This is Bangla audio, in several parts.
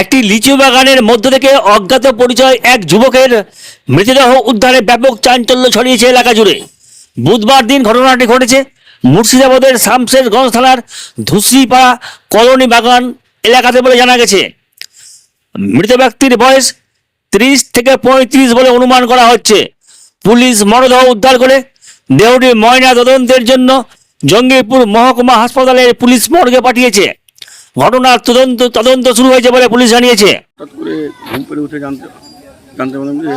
একটি লিচু বাগানের মধ্য থেকে অজ্ঞাত পরিচয় এক যুবকের মৃতদেহ উদ্ধারে ব্যাপক চাঞ্চল্য ছড়িয়েছে এলাকা জুড়ে। বুধবার দিন ঘটনাটি ঘটেছে মুর্শিদাবাদের শামশেরগঞ্জ থানার ধুসরিপাড়া কলোনি বাগান এলাকাতে বলে জানা গেছে। মৃত ব্যক্তির বয়স ত্রিশ থেকে পঁয়ত্রিশ বলে অনুমান করা হচ্ছে। পুলিশ মরদেহ উদ্ধার করে দেহটি ময়না তদন্তের জন্য জঙ্গিপুর মহকুমা হাসপাতালে পুলিশ মর্গে পাঠিয়েছে। ঘটনার তদন্ত তদন্ত শুরু হয়েছে বলে পুলিশ জানিয়েছে। হঠাৎ করে ঘুম পেড়ে উঠে জানতে জানতে পারলাম যে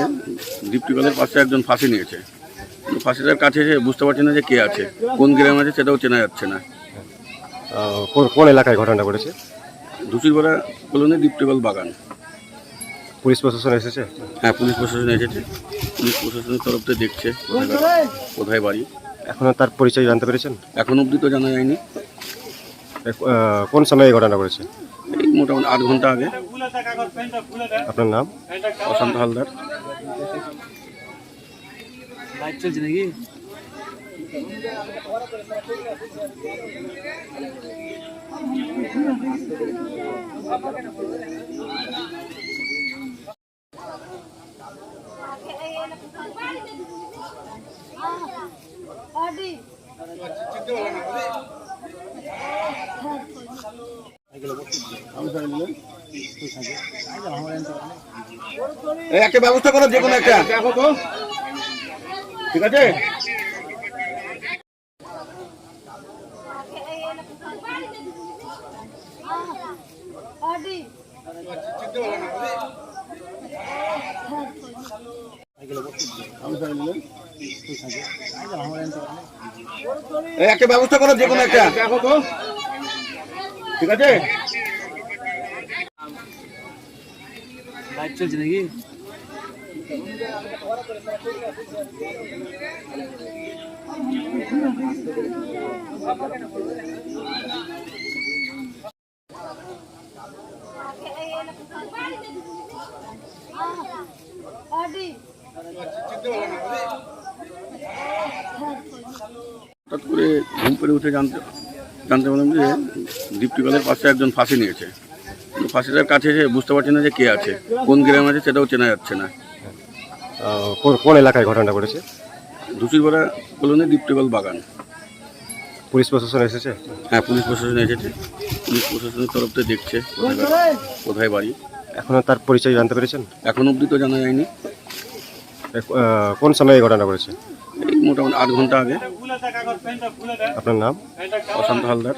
দীপ্তিকলের পাশে একজন ফাঁসি নিয়েছে ফাঁসিটার কাছে এসে বুঝতে পারছি না যে কে আছে কোন গ্রাম আছে সেটাও চেনা যাচ্ছে না। কোন কোন এলাকায় ঘটনাটা ঘটেছে? ধুসিরপাড়া কলোনি দীপ্তিকল বাগান। পুলিশ প্রশাসন এসেছে? হ্যাঁ পুলিশ প্রশাসন এসেছে। পুলিশ প্রশাসনের তরফ থেকে দেখছে কোথায় বাড়ি- বাড়ি তার পরিচয় জানতে পেরেছেন? এখন অবধি তো জানা যায়নি। কোন সময় এই ঘটনা ঘটেছে? এই মোটামুটি আট ঘণ্টা আগে। আপনার নাম? অশান্ত হালদার। Adi. একটা ব্যবস্থা করো যে কোনো একটা ঠিক আছে Adi. একটা ব্যবস্থা করো যে কোনো একটা। ঠিক আছে? Adi. হঠাৎ করে ঘুম পেড়ে উঠে জানতে জানতে পারলাম যে দীপ্তিকলের পাশে একজন ফাঁসি নিয়েছে। ফাঁসিটার কাছে এসে বুঝতে পারছি না যে কে আছে কোন গ্রাম আছে সেটাও চেনা যাচ্ছে না। কোন- এলাকায় ঘটনাটা ঘটেছে? ধুসিরপাড়া কলোনি দীপ্তিকল বাগান। পুলিশ প্রশাসন এসেছে? হ্যাঁ পুলিশ প্রশাসন এসেছে। পুলিশ প্রশাসনের তরফ থেকে দেখছে কোথায় বাড়ি- বাড়ি তার পরিচয় জানতে পেরেছেন? এখন অবধি তো জানা যায়নি। কোন সময় এই ঘটনা ঘটেছে এই মোটামুটি আট ঘণ্টা আগে আপনার নাম প্রশান্ত হালদার.